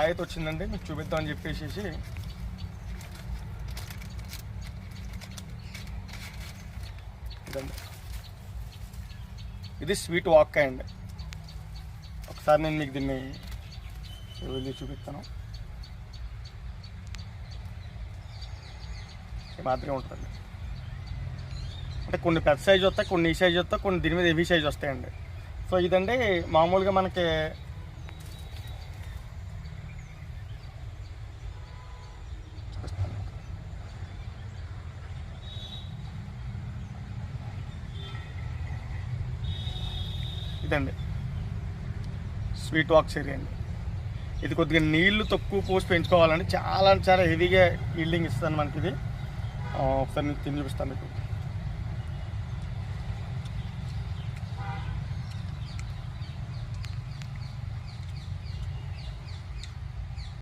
అయితే వచ్చిందండి మీకు చూపిద్దామని చెప్పేసి ఇది స్వీట్ వాక్ అండి. ఒకసారి నేను మీకు దీన్ని వెళ్ళి చూపిస్తాను. ఈ మాదిరిగా ఉంటుందండి. అంటే కొన్ని పెద్ద సైజ్ వస్తాయి కొన్ని ఈ సైజు వస్తాయి కొన్ని దీని మీద హెవీ సైజ్ వస్తాయండి. సో ఇదండి మామూలుగా మనకి ఇదండి. స్వీట్ వాక్స్ ఏరియా అండి. ఇది కొద్దిగా నీళ్ళు తక్కువ పోసి పెంచుకోవాలండి. చాలా చాలా హెవీగా ఈల్డింగ్ ఇస్తుంది మనకి ఇది ఒకసారి నేను తిని చూపిస్తాను మీకు.